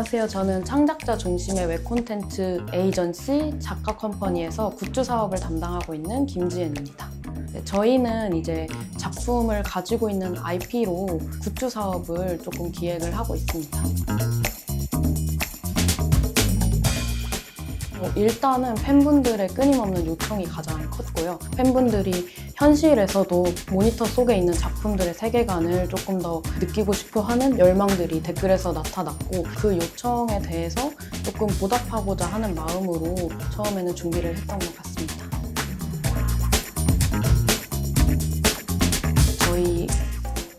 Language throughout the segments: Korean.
안녕하세요. 저는 창작자 중심의 웹 콘텐츠 에이전시 작가 컴퍼니에서 굿즈 사업을 담당하고 있는 김지은입니다. 네, 저희는 이제 작품을 가지고 있는 IP로 굿즈 사업을 조금 기획을 하고 있습니다. 어, 일단은 팬분들의 끊임없는 요청이 가장 컸고요. 팬분들이 현실에서도 모니터 속에 있는 작품들의 세계관을 조금 더 느끼고 싶어 하는 열망들이 댓글에서 나타났고 그 요청에 대해서 조금 보답하고자 하는 마음으로 처음에는 준비를 했던 것 같습니다. 저희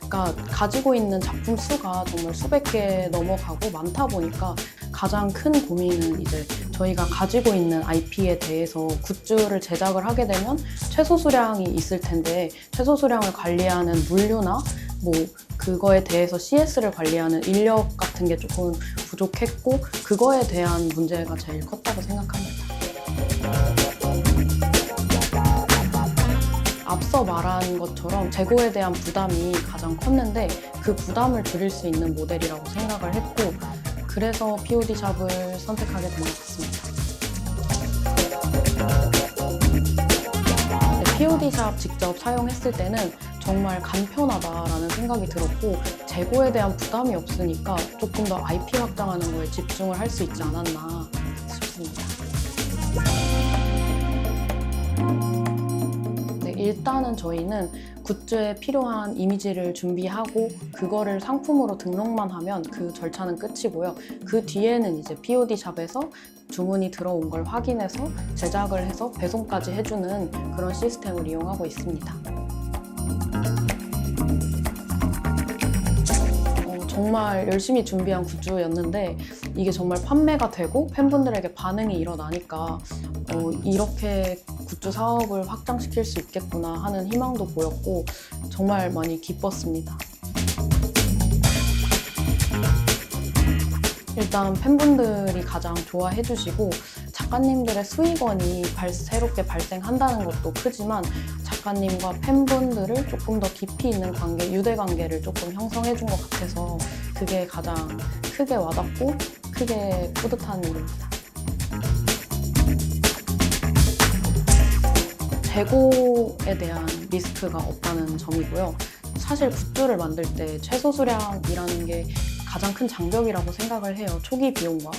가 가지고 있는 작품 수가 정말 수백 개 넘어가고 많다 보니까 가장 큰 고민은 이제 저희가 가지고 있는 IP에 대해서 굿즈를 제작을 하게 되면 최소 수량이 있을 텐데 최소 수량을 관리하는 물류나 뭐 그거에 대해서 CS를 관리하는 인력 같은 게 조금 부족했고 그거에 대한 문제가 제일 컸다고 생각합니다. 앞서 말한 것처럼 재고에 대한 부담이 가장 컸는데 그 부담을 줄일 수 있는 모델이라고 생각을 했고 그래서 POD 샵을 선택하게 된 것 같습니다. 네, POD 샵 직접 사용했을 때는 정말 간편하다라는 생각이 들었고 재고에 대한 부담이 없으니까 조금 더 IP 확장하는 거에 집중을 할 수 있지 않았나 싶습니다. 네, 일단은 저희는 굿즈에 필요한 이미지를 준비하고 그거를 상품으로 등록만 하면 그 절차는 끝이고요. 그 뒤에는 이제 POD 샵에서 주문이 들어온 걸 확인해서 제작을 해서 배송까지 해주는 그런 시스템을 이용하고 있습니다. 정말 열심히 준비한 굿즈였는데 이게 정말 판매가 되고 팬분들에게 반응이 일어나니까 어, 이렇게 굿즈 사업을 확장시킬 수 있겠구나 하는 희망도 보였고 정말 많이 기뻤습니다. 일단 팬분들이 가장 좋아해 주시고 작가님들의 수익원이 발- 새롭게 발생한다는 것도 크지만 작가님과 팬분들을 조금 더 깊이 있는 관계, 유대 관계를 조금 형성해 준 것 같아서 그게 가장 크게 와닿고 크게 뿌듯한 일입니다. 재고에 대한 리스크가 없다는 점이고요. 사실 굿즈를 만들 때 최소 수량이라는 게 가장 큰 장벽이라고 생각을 해요. 초기 비용과.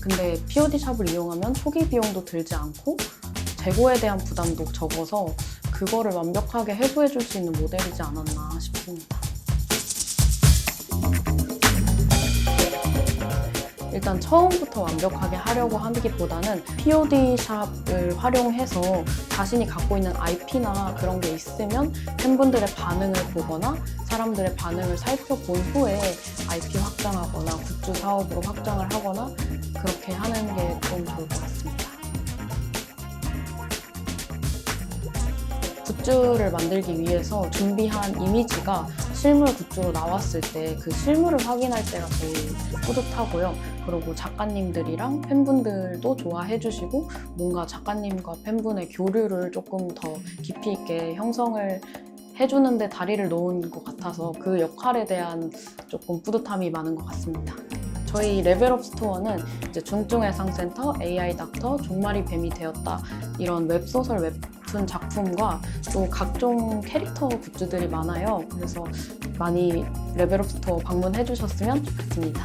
근데 POD 샵을 이용하면 초기 비용도 들지 않고 재고에 대한 부담도 적어서 그거를 완벽하게 해소해 줄 수 있는 모델이지 않았나 싶습니다. 일단 처음부터 완벽하게 하려고 하기보다는 POD 샵을 활용해서 자신이 갖고 있는 IP나 그런 게 있으면 팬분들의 반응을 보거나 사람들의 반응을 살펴본 후에 IP 확장하거나 굿즈 사업으로 확장을 하거나 그렇게 하는 게 좀 좋을 것 같습니다. 굿즈를 만들기 위해서 준비한 이미지가 실물 굿즈로 나왔을 때 그 실물을 확인할 때가 제일 뿌듯하고요. 그리고 작가님들이랑 팬분들도 좋아해 주시고 뭔가 작가님과 팬분의 교류를 조금 더 깊이 있게 형성을 해주는데 다리를 놓은 것 같아서 그 역할에 대한 조금 뿌듯함이 많은 것 같습니다. 저희 레벨업 스토어는 이제 중증 해상센터, AI 닥터, 종말이 뱀이 되었다 이런 웹소설 웹 툰 작품과 또 각종 캐릭터 굿즈들이 많아요. 그래서 많이 레벨업 스토어 방문해 주셨으면 좋겠습니다.